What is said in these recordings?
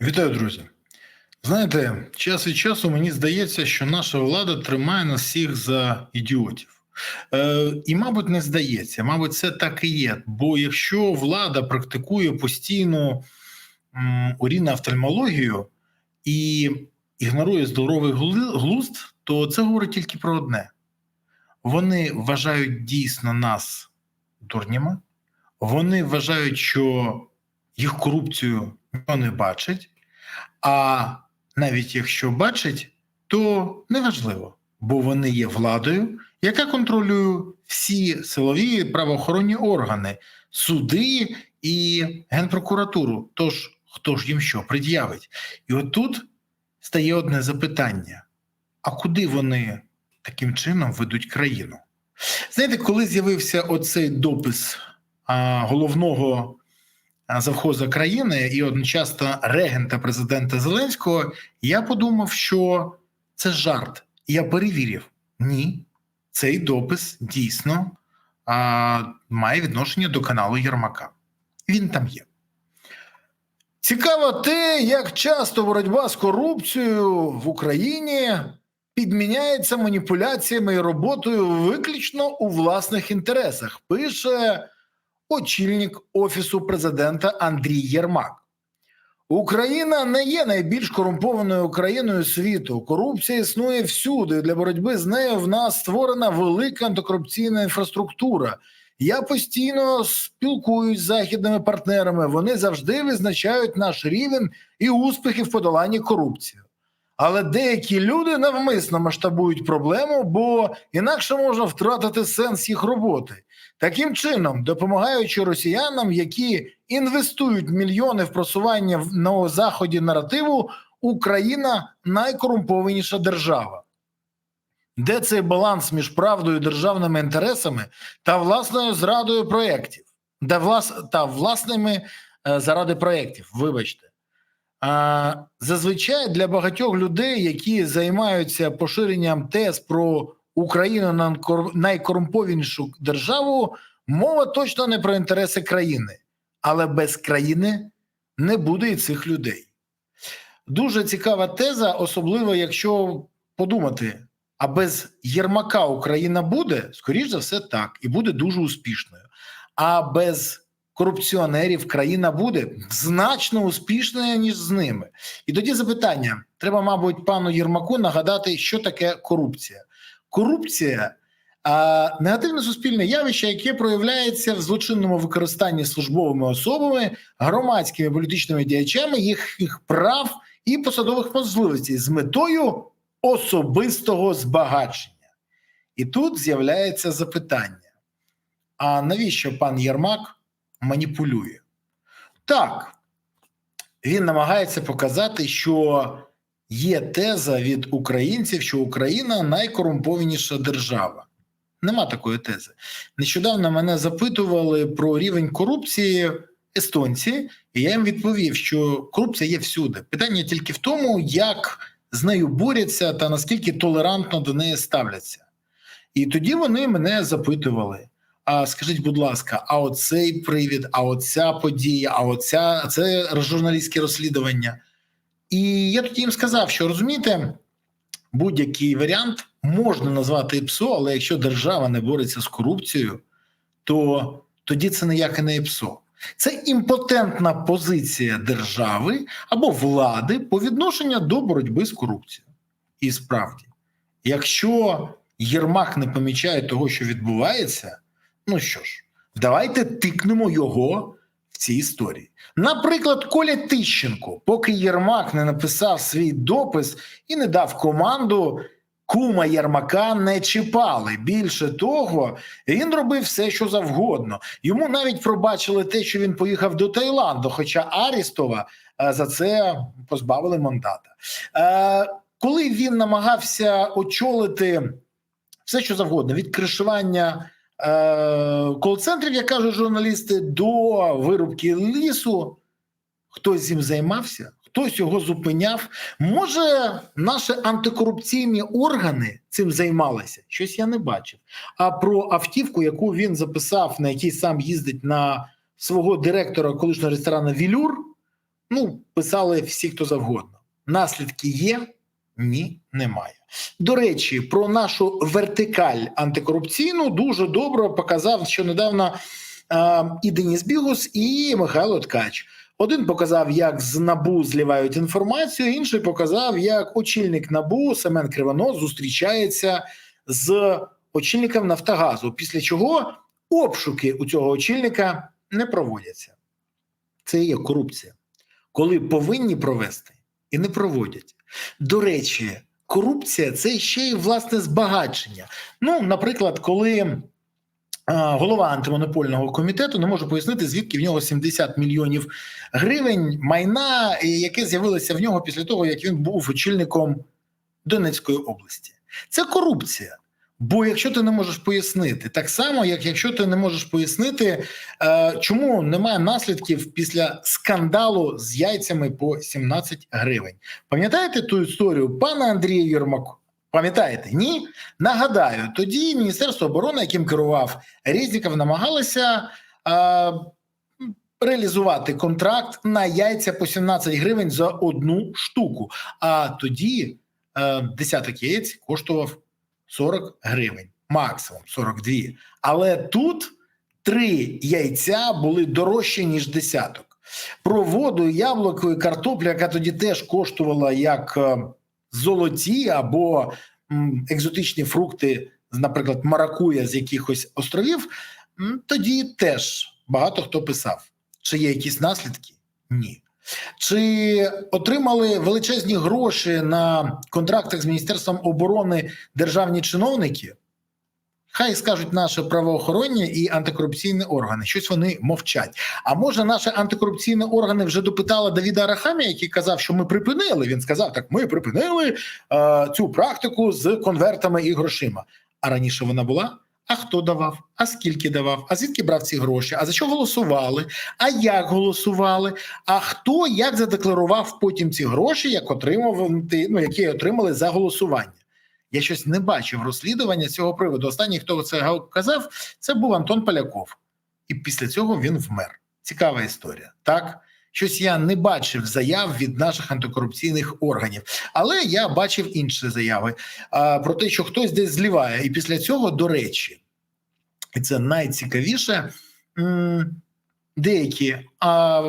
Вітаю, друзі. Знаєте, час від часу мені здається, що наша влада тримає нас всіх за ідіотів. Е, і, мабуть, не здається, мабуть, це так і є. Бо якщо влада практикує постійну уріноофтальмологію і ігнорує здоровий глузд, то це говорить тільки про одне: вони вважають дійсно нас дурнями, вони вважають, що їх корупцію ніхто не бачить, а навіть якщо бачить, то неважливо, бо вони є владою, яка контролює всі силові правоохоронні органи, суди і генпрокуратуру. Тож хто ж їм що пред'явить? І от тут стає одне запитання: а куди вони таким чином ведуть країну? Знаєте, коли з'явився оцей допис а, головного завхоза країни і одночасно регента президента Зеленського, я подумав, що це жарт. Я перевірив. Ні, цей допис дійсно а, має відношення до каналу Єрмака. Він там є. Цікаво те, як часто боротьба з корупцією в Україні підміняється маніпуляціями і роботою виключно у власних інтересах, пише очільник офісу президента Андрій Єрмак. Україна не є найбільш корумпованою країною світу. Корупція існує всюди. Для боротьби з нею в нас створена велика антикорупційна інфраструктура. Я постійно спілкуюсь з західними партнерами. Вони завжди визначають наш рівень і успіхи в подоланні корупції. Але деякі люди навмисно масштабують проблему, бо інакше можна втратити сенс їх роботи. Таким чином, допомагаючи росіянам, які інвестують мільйони в просування на заході наративу, Україна найкорумпованіша держава. Де цей баланс між правдою, державними інтересами та власною зрадою проєктів, та, влас, та власними е, заради проєктів, вибачте. А, зазвичай для багатьох людей, які займаються поширенням тез про Україну на кор- найкорумпованішу державу, мова точно не про інтереси країни, але без країни не буде і цих людей. Дуже цікава теза, особливо якщо подумати, а без Єрмака Україна буде, скоріш за все, так, і буде дуже успішною. А без корупціонерів країна буде значно успішною, ніж з ними. І тоді запитання: треба, мабуть, пану Єрмаку нагадати, що таке корупція. Корупція а, негативне суспільне явище, яке проявляється в злочинному використанні службовими особами, громадськими політичними діячами їх, їх прав і посадових можливостей з метою особистого збагачення. І тут з'являється запитання: а навіщо пан Єрмак маніпулює? Так, він намагається показати, що є теза від українців, що Україна найкорумпованіша держава. Нема такої тези. Нещодавно мене запитували про рівень корупції естонці, і я їм відповів, що корупція є всюди. Питання тільки в тому, як з нею борються та наскільки толерантно до неї ставляться. І тоді вони мене запитували: а скажіть, будь ласка, а оцей привід, а оця подія, а оця це журналістське розслідування. І я тоді їм сказав, що розумієте, будь-який варіант можна назвати ІПСО, але якщо держава не бореться з корупцією, то тоді це ніяке не ІПСО. Це імпотентна позиція держави або влади по відношенню до боротьби з корупцією. І справді, якщо Єрмак не помічає того, що відбувається, ну що ж, давайте тикнемо його в цій історії. Наприклад, Коля Тищенко, поки Єрмак не написав свій допис і не дав команду. Кума Єрмака не чіпали. Більше того, він робив все, що завгодно. Йому навіть пробачили те, що він поїхав до Таїланду. Хоча Арістова е, за це позбавили мандата. Е, Коли він намагався очолити все, що завгодно, від кришування кол-центрів, як кажуть журналісти, до вирубки лісу, хтось цим займався, хтось його зупиняв. Може, наші антикорупційні органи цим займалися? Щось я не бачив. А про автівку, яку він записав, на якій сам їздить на свого директора колишнього ресторану Вілюр, Ну, писали всі, хто завгодно. Наслідки є? Ні, немає. До речі, про нашу вертикаль антикорупційну дуже добре показав що недавно е, і Деніс Бігус, і Михайло Ткач. Один показав, як з набу зливають інформацію, інший показав, як очільник набу Семен Кривонос зустрічається з очільником Нафтогазу. Після чого обшуки у цього очільника не проводяться. Це є корупція, коли повинні провести і не проводять. До речі, корупція це ще й власне збагачення. Ну, наприклад, коли голова антимонопольного комітету не може пояснити, звідки в нього 70 мільйонів гривень майна, яке з'явилося в нього після того, як він був очільником Донецької області. Це корупція. Бо якщо ти не можеш пояснити, так само, як якщо ти не можеш пояснити, е, чому немає наслідків після скандалу з яйцями по 17 гривень. Пам'ятаєте ту історію пана Андрія Єрмаку? Пам'ятаєте? Ні? Нагадаю, тоді Міністерство оборони, яким керував Резніков, намагалося е, реалізувати контракт на яйця по 17 гривень за одну штуку. А тоді е, десяток яєць коштував 40 гривень, максимум 42. Але тут три яйця були дорожчі, ніж десяток. Про воду, яблуко і картоплю, яка тоді теж коштувала як е, золоті або екзотичні фрукти, наприклад, маракуя з якихось островів, тоді теж багато хто писав, чи є якісь наслідки? Ні. Чи отримали величезні гроші на контрактах з Міністерством оборони державні чиновники? Хай скажуть наші правоохоронні і антикорупційні органи. Щось вони мовчать. А може, наші антикорупційні органи вже допитали Давіда Арахамія, який казав, що ми припинили. Він сказав: так, ми припинили е, цю практику з конвертами і грошима. А раніше вона була. А хто давав? А скільки давав? А звідки брав ці гроші? А за що голосували? А як голосували? А хто як задекларував потім ці гроші, як отримав ну, які отримали за голосування? Я щось не бачив розслідування цього приводу. Останній, хто це казав, це був Антон Поляков, і після цього він вмер. Цікава історія. Так, щось я не бачив заяв від наших антикорупційних органів, але я бачив інші заяви а, про те, що хтось десь зліває. І після цього, до речі, і це найцікавіше. Деякі а,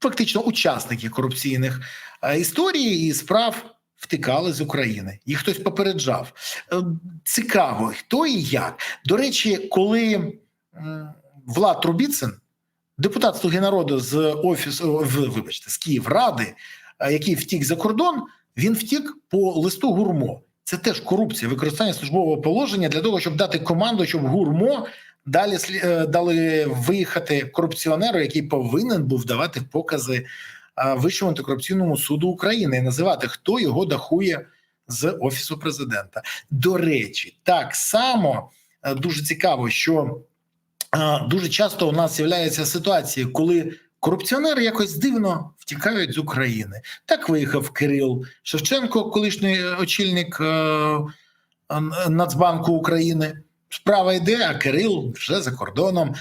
фактично учасники корупційних історій і справ втикали з України. Їх хтось попереджав. Е, Цікаво, хто і як. До речі, коли Влад Трубіцин, депутат Слуги народу з офісу, вибачте, з Київради, е, який втік за кордон, він втік по листу гурмо. Це теж корупція, використання службового положення для того, щоб дати команду, щоб гурмо далі е, дали виїхати корупціонеру, який повинен був давати покази а, Вищому антикорупційному суду України і називати, хто його дахує з офісу президента. До речі, так само е, дуже цікаво, що е, дуже часто у нас з'являються ситуації, коли корупціонери якось дивно втікають з України. Так виїхав Кирил Шевченко, колишній очільник е, Нацбанку України. Справа йде, а Кирил вже за кордоном.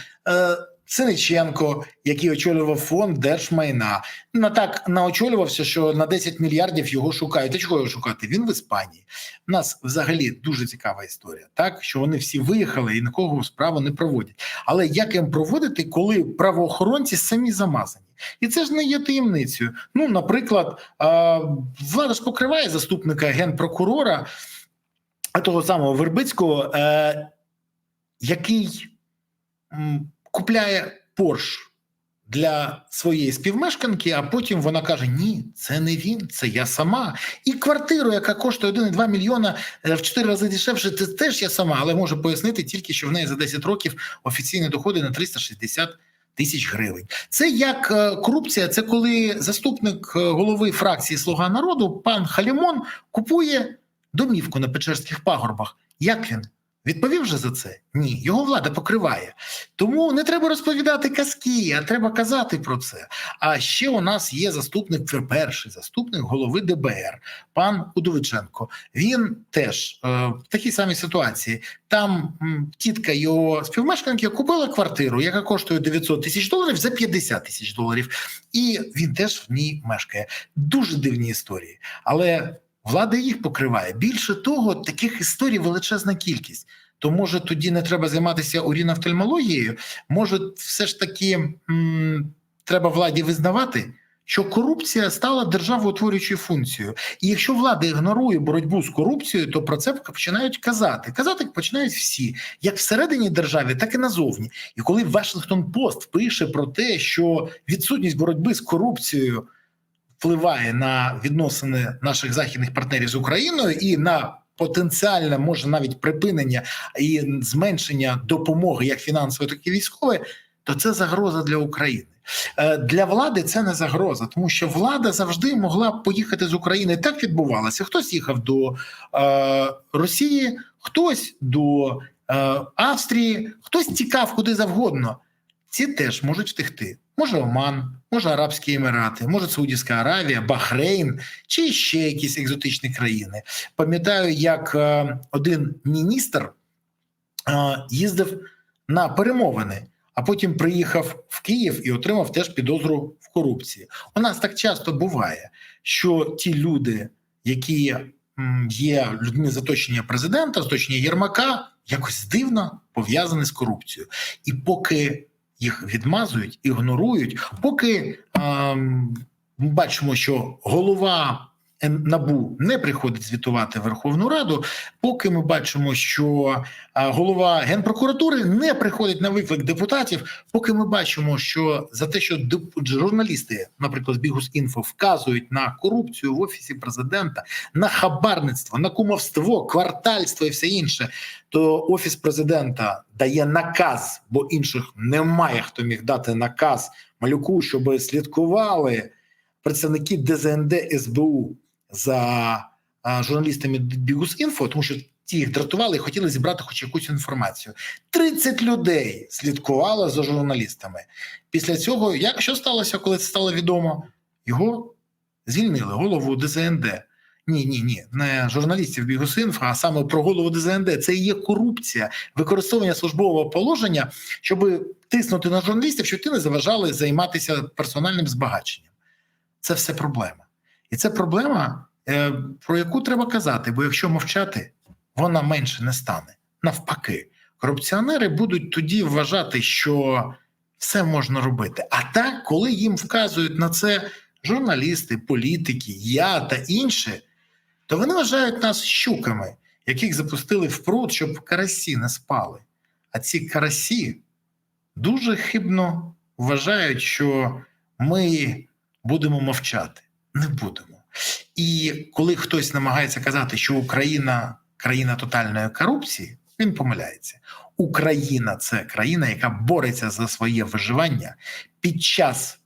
Синиченко, який очолював фонд держмайна, на так наочолювався, що на 10 мільярдів його шукають. А чого його шукати? Він в Іспанії. У нас взагалі дуже цікава історія, так що вони всі виїхали і нікого справу не проводять. Але як їм проводити, коли правоохоронці самі замазані? І це ж не є таємницею. Ну, наприклад, влада ж покриває заступника генпрокурора того самого Вербицького, е, який купляє Порш для своєї співмешканки, а потім вона каже: Ні, це не він, це я сама. І квартиру, яка коштує 1,2 мільйона е, в 4 рази дешевше, це теж я сама, але можу пояснити тільки, що в неї за 10 років офіційні доходи на 360 тисяч гривень. Це як е, корупція. Це коли заступник е, голови фракції Слуга народу, пан Халімон, купує домівку на Печерських пагорбах. Як він? Відповів же за це? Ні, його влада покриває. Тому не треба розповідати казки, а треба казати про це. А ще у нас є заступник, перший заступник голови ДБР, пан Удовиченко. Він теж е, в такій самій ситуації. Там м, тітка його співмешканки купила квартиру, яка коштує 900 тисяч доларів за 50 тисяч доларів, і він теж в ній мешкає. Дуже дивні історії, але влада їх покриває. Більше того, таких історій величезна кількість. То може тоді не треба займатися урінофтальмологією? Може, все ж таки м, треба владі визнавати, що корупція стала державоутворюючою функцією. І якщо влада ігнорує боротьбу з корупцією, то про це починають казати. Казати починають всі, як всередині держави, так і назовні. І коли Вашингтон Пост пише про те, що відсутність боротьби з корупцією впливає на відносини наших західних партнерів з Україною і на потенціальне може навіть припинення і зменшення допомоги як фінансової, так і військової, то це загроза для України. Е, Для влади це не загроза, тому що влада завжди могла поїхати з України. Так відбувалося. Хтось їхав до е, Росії, хтось до е, Австрії, хтось тікав куди завгодно. Ці теж можуть втекти. Може Оман, може Арабські Емірати, може Саудівська Аравія, Бахрейн чи ще якісь екзотичні країни. Пам'ятаю, як е, один міністр е, їздив на перемовини, а потім приїхав в Київ і отримав теж підозру в корупції. У нас так часто буває, що ті люди, які є людьми з оточення президента, з оточення Єрмака, якось дивно пов'язані з корупцією. І поки їх відмазують, ігнорують, поки ми бачимо, що голова НАБУ не приходить звітувати Верховну Раду, поки ми бачимо, що голова генпрокуратури не приходить на виклик депутатів, поки ми бачимо, що за те, що журналісти, наприклад, з Бігус.Інфо, вказують на корупцію в офісі президента, на хабарництво, на кумовство, квартальство і все інше, то офіс президента дає наказ, бо інших немає, хто міг дати наказ малюку, щоб слідкували представники ДЗНД СБУ за журналістами Бігус.Інфо, тому що ті їх дратували і хотіли зібрати хоч якусь інформацію. 30 людей слідкувало за журналістами. Після цього, як що сталося, коли це стало відомо? Його звільнили голову ДЗНД. Ні, ні, ні, не журналістів Бігус.Інфо, а саме про голову ДЗНД. Це і є корупція, використовування службового положення, щоб тиснути на журналістів, щоб ті не заважали займатися персональним збагаченням. Це все проблема. І це проблема, е, про яку треба казати, бо якщо мовчати, вона менше не стане. Навпаки, корупціонери будуть тоді вважати, що все можна робити. А так, коли їм вказують на це журналісти, політики, я та інші, то вони вважають нас щуками, яких запустили в пруд, щоб карасі не спали. А ці карасі дуже хибно вважають, що ми будемо мовчати. Не будемо. І коли хтось намагається казати, що Україна країна тотальної корупції, він помиляється. Україна це країна, яка бореться за своє виживання під час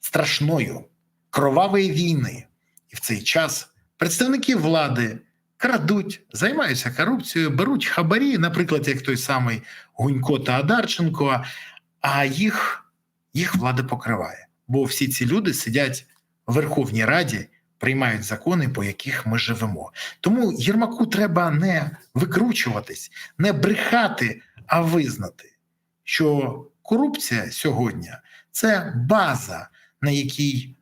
страшної кровавої війни. І в цей час представники влади крадуть, займаються корупцією, беруть хабарі, наприклад, як той самий Гунько та Адарченко, а їх, їх влада покриває. Бо всі ці люди сидять Верховній Раді, приймають закони, по яких ми живемо. Тому Єрмаку треба не викручуватись, не брехати, а визнати, що корупція сьогодні це база, на якій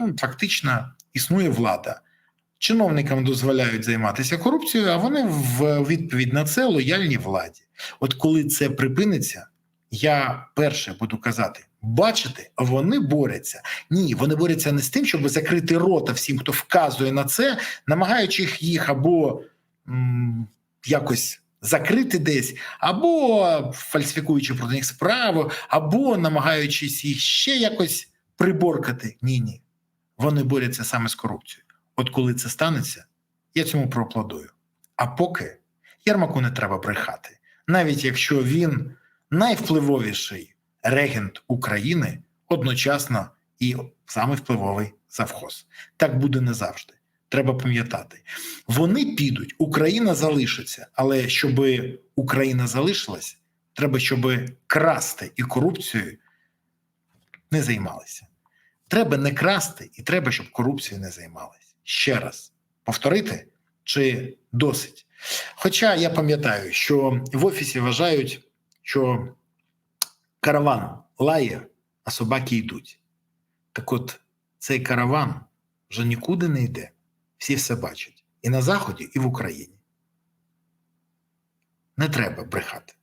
ну, фактично існує влада. Чиновникам дозволяють займатися корупцією, а вони в відповідь на це лояльні владі. От коли це припиниться, я перше буду казати: бачите, вони борються. Ні, вони борються не з тим, щоб закрити рота всім, хто вказує на це, намагаючи їх або м, якось закрити десь, або фальсифікуючи проти них справу, або намагаючись їх ще якось приборкати. Ні, ні. Вони борються саме з корупцією. От коли це станеться, я цьому проаплодую. А поки Єрмаку не треба брехати, навіть якщо він найвпливовіший регент України одночасно і самий впливовий завхоз. Так буде не завжди. треба пам'ятати. Вони підуть, Україна залишиться. Але щоб Україна залишилась, треба, щоб красти і корупцією не займалися. Треба не красти, і треба, щоб корупцією не займалися. Ще раз повторити чи досить. Хоча я пам'ятаю, що в офісі вважають, що караван лає, а собаки йдуть. Так от цей караван вже нікуди не йде. Всі все бачать і на Заході, і в Україні. Не треба брехати.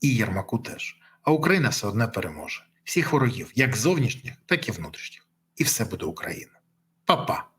І Єрмаку теж. А Україна все одне переможе. Всіх ворогів, як зовнішніх, так і внутрішніх. І все буде Україна. Па-па!